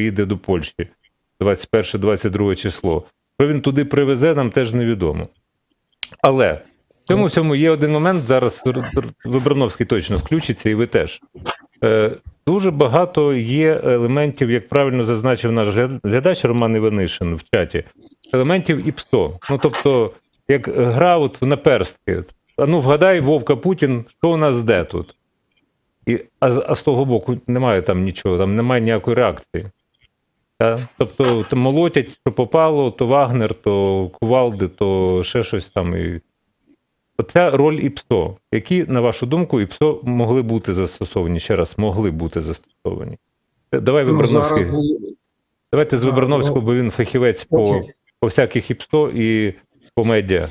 їде до Польщі 21-22 число. Що він туди привезе, нам теж невідомо. Але в цьому всьому є один момент. Зараз Вибрановський точно включиться, і ви теж. Е, дуже багато є елементів, як правильно зазначив наш глядач Роман Іванишин в чаті. Елементів ІПСО. Ну тобто, як гра от в наперстки. А ну вгадай, Вовка Путін, що у нас де тут? І, а, а з того боку немає там нічого, там немає ніякої реакції. Та? Тобто там молотять, що попало, то Вагнер, то Кувалди, то ще щось там. І... Оця роль ІПСО. Які, на вашу думку, ІПСО могли бути застосовані? Ще раз, могли бути застосовані. Е, Давай Ну, зараз Давайте з Вибрановського, ну, бо він фахівець по, Окей. по всяких ІПСО і по медіа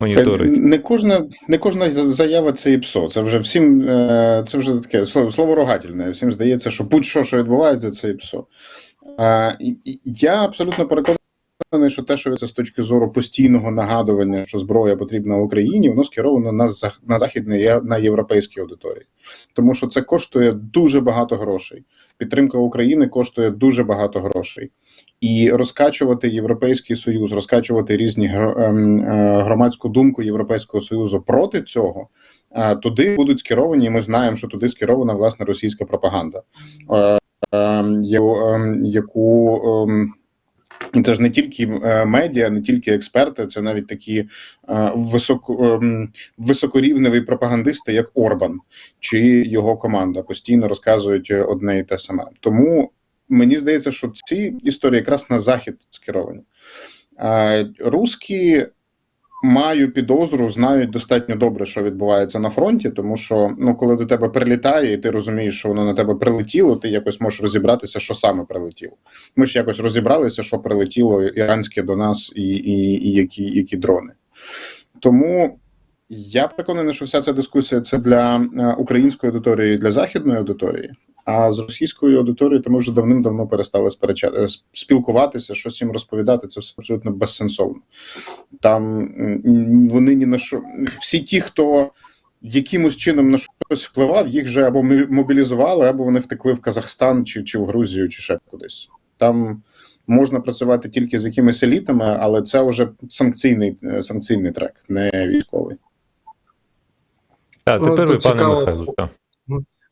моніторить. Не кожна, не кожна заява це і псо. Це вже всім е, це вже таке слово, рогательне. Всім здається, що будь-що, що відбувається, це і псо. Е, і- і Я абсолютно переконаний, що те, що це з точки зору постійного нагадування, що зброя потрібна Україні, воно скеровано на на західні на європейські аудиторії, тому що це коштує дуже багато грошей. Підтримка України коштує дуже багато грошей. І розкачувати європейський союз, розкачувати різні ем, е, громадську думку Європейського союзу проти цього. е, Туди будуть скеровані, і ми знаємо, що туди скерована власне російська пропаганда, е, яку ем, і це ж не тільки е, медіа, не тільки експерти, це навіть такі е, високо, ем, високорівневі пропагандисти, як Орбан чи його команда, постійно розказують одне і те саме. Тому мені здається, що ці історії якраз на захід скеровані. Е, Руські маю підозру, знають достатньо добре, що відбувається на фронті, тому що ну, коли до тебе прилітає, і ти розумієш, що воно на тебе прилетіло, ти якось можеш розібратися, що саме прилетіло. Ми ж якось розібралися, що прилетіло іранське до нас, і, і, і які, які дрони. Тому я переконаний, що вся ця дискусія це для е, української аудиторії, для західної аудиторії. А з російською аудиторією то ми вже давним-давно перестали сперечати е, спілкуватися, щось їм розповідати. Це все абсолютно безсенсовно. Там вони ні на що всі ті, хто якимось чином на щось впливав, їх вже або мобілізували, або вони втекли в Казахстан чи, чи в Грузію, чи ще кудись. Там можна працювати тільки з якимись елітами, але це вже санкційний е, санкційний трек, не військовий. Так, Ну, тепер ви, пане. Михайло.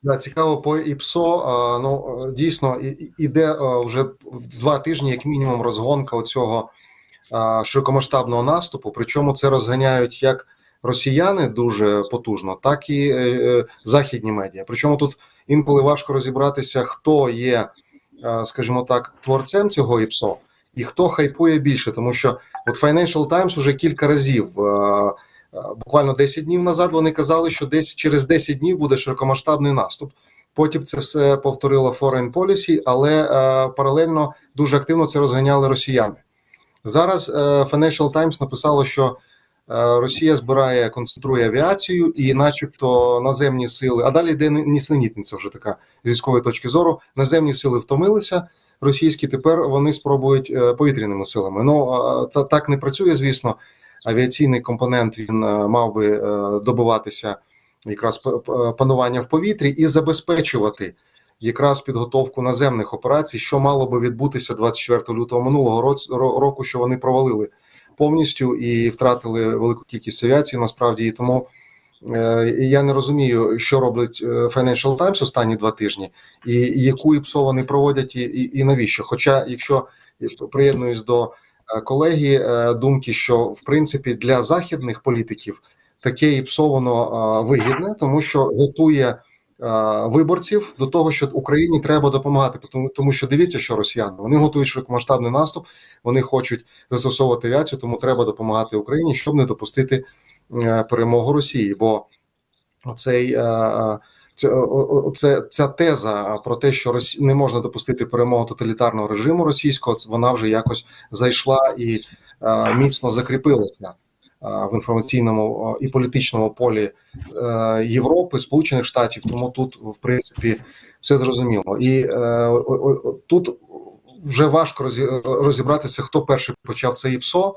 Да, цікаво по ІПСО. Ну дійсно іде вже два тижні, як мінімум, розгонка оцього широкомасштабного наступу. Причому це розганяють як росіяни дуже потужно, так і е, е, західні медіа. Причому тут інколи важко розібратися, хто є, скажімо так, творцем цього ІПСО і хто хайпує більше, тому що от Financial Times уже кілька разів. Е, Буквально 10 днів назад вони казали, що десь через 10 днів буде широкомасштабний наступ. Потім це все повторило Foreign Policy, але е, паралельно дуже активно це розганяли росіяни. Зараз е, Financial Times написало, що е, Росія збирає, концентрує авіацію і, начебто, наземні сили. А далі йде нісенітниця вже така з військової точки зору. Наземні сили втомилися. Російські тепер вони спробують е, повітряними силами. Ну це так не працює, звісно авіаційний компонент він е, мав би е, добиватися якраз панування в повітрі і забезпечувати якраз підготовку наземних операцій, що мало би відбутися 24 лютого минулого року, що вони провалили повністю і втратили велику кількість авіації. Насправді і тому. е, Я не розумію, що робить е, Financial Times останні два тижні, і яку ІПСО вони проводять, і, і, і навіщо. Хоча, якщо приєднуюсь до колеги е, думки, що в принципі для західних політиків таке ІПСО воно е, вигідне, тому що готує е, виборців до того, що Україні треба допомагати. Тому, що дивіться, що росіяни вони готують широкомасштабний наступ, вони хочуть застосовувати авіацію, тому треба допомагати Україні, щоб не допустити е, перемогу Росії. Бо цей е, е, це, ця теза про те, що Росі... не можна допустити перемогу тоталітарного режиму російського, вона вже якось зайшла і е, міцно закріпилася в інформаційному і політичному полі е, Європи, Сполучених Штатів. Тому тут, в принципі, все зрозуміло. І е, тут вже важко розі- розібратися, хто перший почав це ІПСО,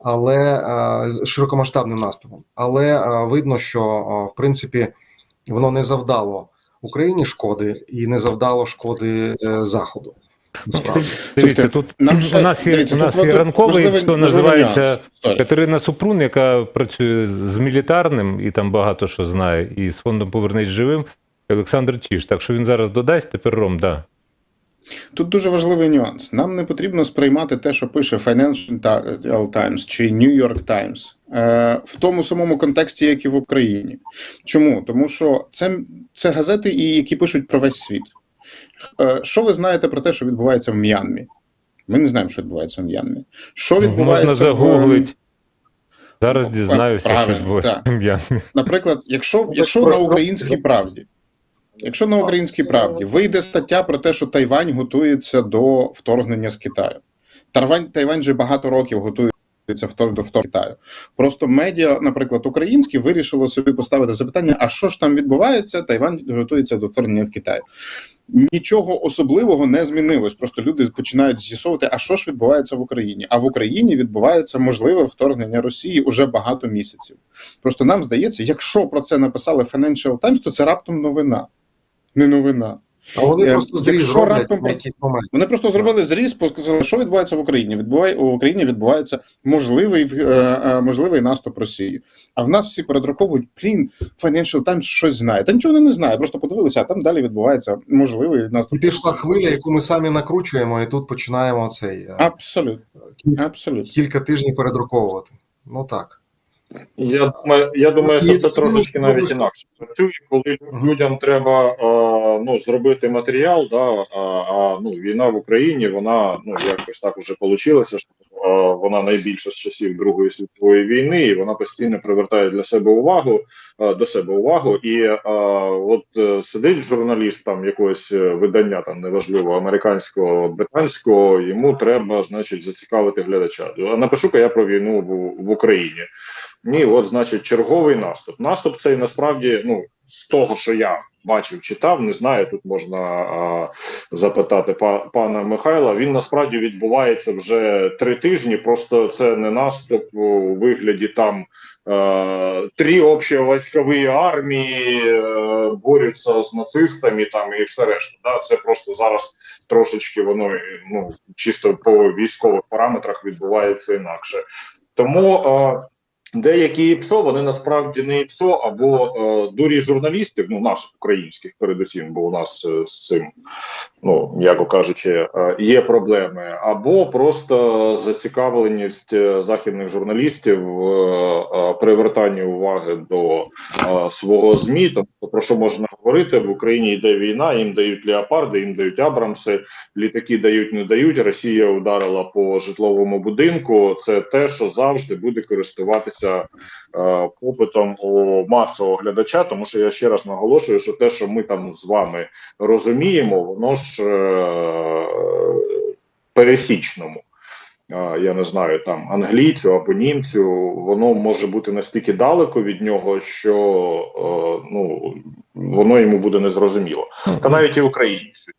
але е, широкомасштабним наступом. Але видно, що в принципі воно не завдало Україні шкоди і не завдало шкоди е, Заходу. Дивіться, тут Нам ще- у нас є, дивіться, у тут нас є ранковий, важливий- що називається. Sorry. Катерина Супрун, яка працює з- мілітарним і там багато що знає, і з фондом Повернись живим. Олександр Чіш. Так що він зараз додасть, тепер Ром, да. Тут дуже важливий нюанс. Нам не потрібно сприймати те, що пише Financial Times чи New York Times в тому самому контексті, як і в Україні. Чому? Тому що це, це газети, які пишуть про весь світ. Е, Що ви знаєте про те, що відбувається в М'янмі? Ми не знаємо, що відбувається в М'янмі. Що відбувається Можна в. Зараз Ну, дізнаюся, що відбувається так. в М'янмі. Наприклад, якщо, Ну, якщо на українській правді, якщо на українській правді вийде стаття про те, що Тайвань готується до вторгнення з Китаю. Тайвань, Тайвань вже багато років готується втор- до вторгнення Китаю. Просто медіа, наприклад, українські, вирішило собі поставити запитання: а що ж там відбувається? Тайвань готується до вторгнення в Китаю. Нічого особливого не змінилось. Просто люди починають з'ясовувати, а що ж відбувається в Україні. А в Україні відбувається можливе вторгнення Росії уже багато місяців. Просто нам здається, якщо про це написали Financial Times, то це раптом новина. Не новина. А вони Е, просто зріз якщо роблять раптом на якийсь момент. Вони просто зробили зріз, сказали, що відбувається в Україні. Відбуває в Україні відбувається можливий е, е, можливий наступ Росії. А в нас всі передруковують блін, Financial Times щось знає. Та нічого вони не знає. Просто подивилися, а там далі відбувається можливий І наступ. пішла хвиля, яку ми самі накручуємо, і тут починаємо цей Абсолютно, кілька, абсолютно. кілька тижнів передруковувати. Ну так. Я думаю, я думаю, що це трошечки навіть інакше. Працює, коли людям треба е, ну, зробити матеріал, да, а, а ну, війна в Україні, вона ну, якось так уже вийшло, що е, вона найбільша з часів Другої світової війни, і вона постійно привертає для себе увагу, до себе увагу. І е, от е, сидить журналіст там якогось е, видання, там неважливо, американського, британського, йому треба, значить, зацікавити глядача. А напишу-ка я про війну в, в Україні. Ні, от значить, черговий наступ. Наступ цей насправді, ну з того, що я бачив, читав, не знаю. Тут можна а, запитати па, пана Михайла. Він насправді відбувається вже три тижні. Просто це не наступ у вигляді там е, три общевійськові армії е, борються з нацистами там і все решта. Да? Це просто зараз трошечки воно ну чисто по військових параметрах відбувається інакше. Тому. Е, Деякі ІПСО, вони насправді не ІПСО, або е, дурі журналістів, ну наших українських, передусім, бо у нас е, з цим, ну м'яко кажучи, е, є проблеми, або просто зацікавленість е, західних журналістів е, привертанні уваги до е, свого змі. Тобто про що можна говорити в Україні йде війна, їм дають леопарди, їм дають Абрамси, літаки дають, не дають. Росія ударила по житловому будинку. Це те, що завжди буде користуватися е, попитом у масового глядача. Тому що я ще раз наголошую, що те, що ми там з вами розуміємо, воно ж е, пересічному. е, Я не знаю, там англійцю або німцю, воно може бути настільки далеко від нього, що е, ну воно йому буде незрозуміло. Та навіть і українцю.